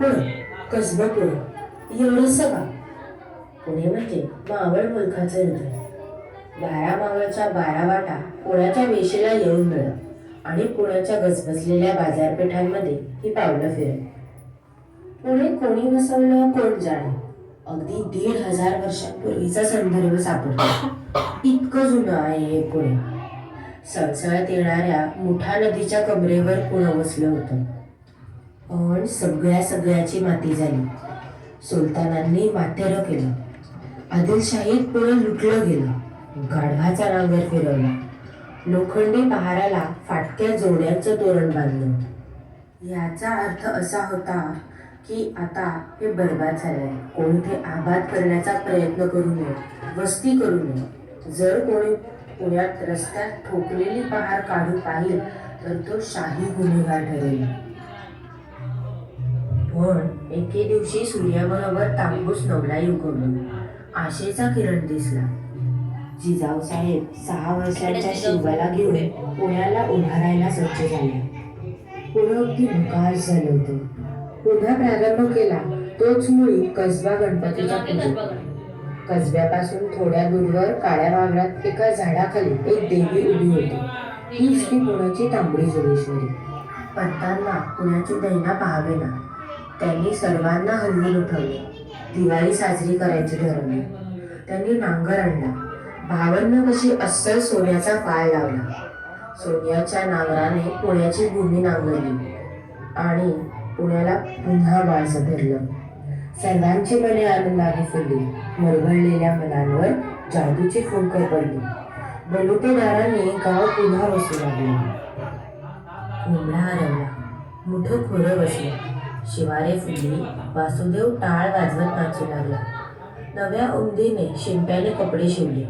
पण कसबा पुणे एवढंच का पुणे म्हणजे मावळ मुलखाचं हृदय. बारा मावळच्या बारा वाटा पुण्याच्या वेशीला येऊन मिळत आणि पुण्याच्या गजबजलेल्या बाजारपेठांमध्ये ही पावलं फिरत. पुणे कोणी बसवलं कोण जाणे. अगदी दीड हजार वर्षांपूर्वीचा संदर्भ सापडतो. इतकं जुनं आहे हे पुणे. सळसळत येणाऱ्या मुठा नदीच्या कमरेवर पुणं बसलं होतं. पण सगळ्या सगळ्याची माती झाली. सुलतानांनी माथेरं केलं. आदिलशाहीत पुढं लुटलं गेलं. गाढवाचा नांगर फिरवला. लोखंडी पहाराला फाटक्या जोड्यांचं तोरण बांधलं. याचा अर्थ असा होता की आता हे बर्बाद झालंय. कोणी ते आबाद करण्याचा प्रयत्न करू नये वस्ती करू नये. जर कोणी पुण्यात रस्त्यात ठोकलेली पहार काढू पाहिल तर तो शाही गुन्हेगार ठरेल. पण एके दिवशी सूर्याबरोबर तांबूस नवलाई उगवली आशेचा किरण दिसला. जिजाऊ साहेब सहा वर्षांच्या शिवाला घेऊन पुण्याला उभारायला सज्ज झाले. पुढं अगदी विकास झालं होतं. पुन्हा प्रारंभ केला तोच मुळी कसबा गणपतीच्या पूजेत कसब्यापासून थोड्या दूरवर काळ्या वावरात एका झाडाखाली एक देवी उभी होती. हीच ती पुण्याची तांबडी जोगेश्वरी. पत्तांना पुण्याची दैना पाहावे ना त्यांनी सर्वांना हल्ली उठवले दिवाळी साजरी करायची ठरवले. त्यांनी नांगर आणला. भावांना कशी अस्सल सोन्याचा पाय लावला. सोन्याच्या नांगराने पुण्याची भूमी नांगरली. आणि पुण्याला पुन्हा बाळसं धरलं. सर्वांची मने आनंदाने फुलली. मरगळलेल्या मनांवर जादूची फुंकर पडली. बलुतेदारांनी गाव पुन्हा बसू लागले. कोंबडा हरवला. मोठं खोरं बसलं. शिवारे फुलली वासुदेव टाळ वाजवत नाचू लागला. नव्या उमदीने शिंप्याने कपडे शिवले.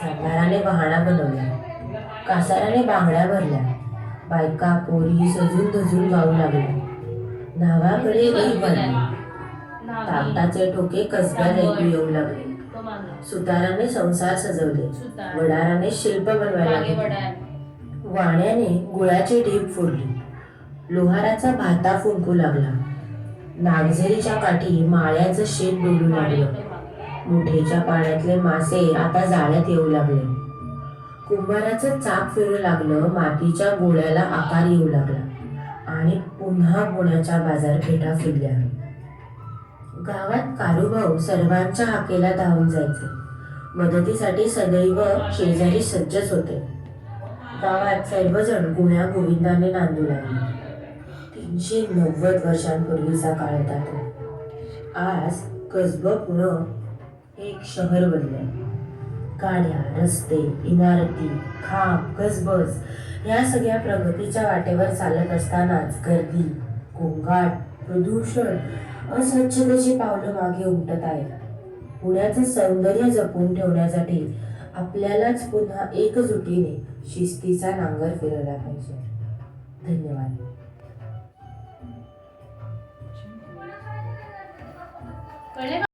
चांदाराने बहाणा बनवला कासाराने बांगड्या भरल्या. बायका पोरी सजून धजून गाऊ लागल्या. नावाकडे एक बनली ताकटाचे ठोके कसब्यात ऐकू येऊ लागले. सुताराने संसार सजवले. वडाराने शिल्प बनवायला वाण्याने गुळाची ढीप फोडली. लोहाराचा भाता फुंकू लागला. नागझरीच्या काठी माळ्याचं शेत डोलू लागलं. मुठेच्या पाण्यातले मासे आता जाळ्यात येऊ लागले. कुंभाराचं चाक फिरू लागलं मातीच्या गोळ्याला आकार येऊ लागला आणि पुन्हा पुण्याच्या बाजारपेठा फिरल्या गावात कारूभाऊ सर्वांच्या हाकेला धावून जायचे. मदतीसाठी सदैव शेजारी सज्जच होते. गावात सर्वजण गुण्या गोविंदाने नांदू लागले. तीनशे नव्वद वर्षांपूर्वीचा काळ होता तो. आज कसबं पुणं एक शहर बनलंय. गाड्या रस्ते इमारती खांब गजबज या सगळ्या प्रगतीच्या वाटेवर चालत असतानाच गर्दी गोंगाट प्रदूषण अस्वच्छतेची पावलं मागे उमटत आहेत. पुण्याचं सौंदर्य जपून ठेवण्यासाठी आपल्यालाच पुन्हा एकजुटीने शिस्तीचा नांगर फिरवला पाहिजे. धन्यवाद. ¡Vale, vale!